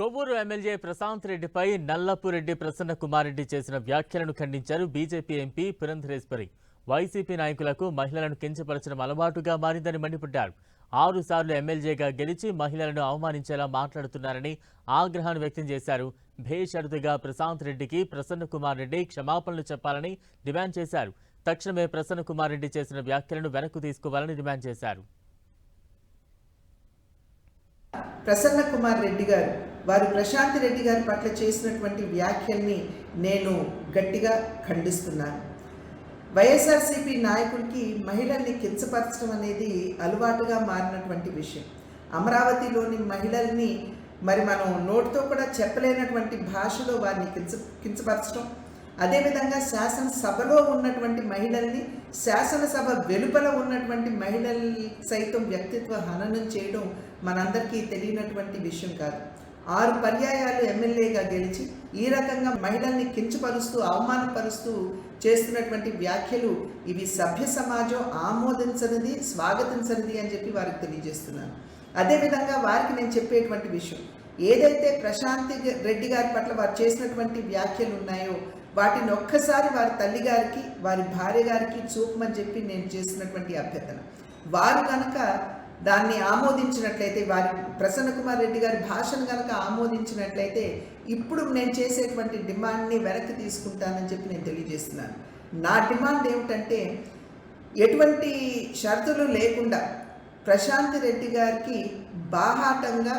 Kovvur MLA Prashanth రెడ్డిపై నల్లపురెడ్డి ప్రసన్న కుమార్ రెడ్డి చేసిన వ్యాఖ్యలను ఖండించారు బీజేపీ ఎంపీ పురంధరేశ్వరి. వైసీపీ నాయకులకు మహిళలను కించపరచడం అలవాటుగా మారిందని మండిపడ్డారు. ఆరు సార్లు ఎమ్మెల్యేగా గెలిచి మహిళలను అవమానించేలా మాట్లాడుతున్నారని ఆగ్రహాన్ని వ్యక్తం చేశారు. భేషరతుగా ప్రశాంత్ రెడ్డికి ప్రసన్న కుమార్ రెడ్డి క్షమాపణలు చెప్పాలని డిమాండ్ చేశారు. తక్షణమే ప్రసన్న కుమార్ రెడ్డి చేసిన వ్యాఖ్యలను వెనక్కు తీసుకోవాలని డిమాండ్ చేశారు. ప్రసన్న కుమార్ రెడ్డి గారు వారు ప్రశాంత్ రెడ్డి గారి పట్ల చేసినటువంటి వ్యాఖ్యల్ని నేను గట్టిగా ఖండిస్తున్నాను. వైఎస్ఆర్సీపీ నాయకుడికి మహిళల్ని కించపరచడం అనేది అలవాటుగా మారినటువంటి విషయం. అమరావతిలోని మహిళల్ని మరి మనం నోటితో కూడా చెప్పలేనటువంటి భాషలో వారిని కించ కించపరచడం. అదేవిధంగా శాసనసభలో ఉన్నటువంటి మహిళల్ని శాసనసభ వెలుపల ఉన్నటువంటి మహిళల్ని సైతం వ్యక్తిత్వ హననం చేయడం మనందరికీ తెలియనటువంటి విషయం కాదు. ఆరు పర్యాయాలు ఎమ్మెల్యేగా గెలిచి ఈ రకంగా మహిళల్ని కించపరుస్తూ అవమానపరుస్తూ చేస్తున్నటువంటి వ్యాఖ్యలు ఇవి సభ్య సమాజం ఆమోదించనిది స్వాగతించనిది అని చెప్పి వారికి తెలియజేస్తున్నాను. అదేవిధంగా వారికి నేను చెప్పేటువంటి విషయం ఏదైతే ప్రశాంతి రెడ్డి గారి పట్ల వారు చేసినటువంటి వ్యాఖ్యలు ఉన్నాయో వాటిని ఒక్కసారి వారి తల్లి గారికి వారి భార్య గారికి చూపమని చెప్పి నేను చేసినటువంటి అభ్యర్థన. వారు కనుక దాన్ని ఆమోదించినట్లయితే వారి ప్రసన్న కుమార్ రెడ్డి గారి భాషను కనుక ఆమోదించినట్లయితే ఇప్పుడు నేను చేసేటువంటి డిమాండ్ని వెనక్కి తీసుకుంటానని చెప్పి నేను తెలియజేస్తున్నాను. నా డిమాండ్ ఏమిటంటే ఎటువంటి షరతులు లేకుండా ప్రశాంత్ రెడ్డి గారికి బాహాటంగా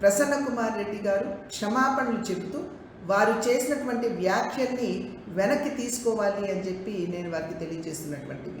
ప్రసన్న కుమార్ రెడ్డి గారు క్షమాపణలు చెబుతూ వారు చేసినటువంటి వ్యాఖ్యల్ని వెనక్కి తీసుకోవాలి అని చెప్పి నేను వారికి తెలియజేస్తున్నటువంటి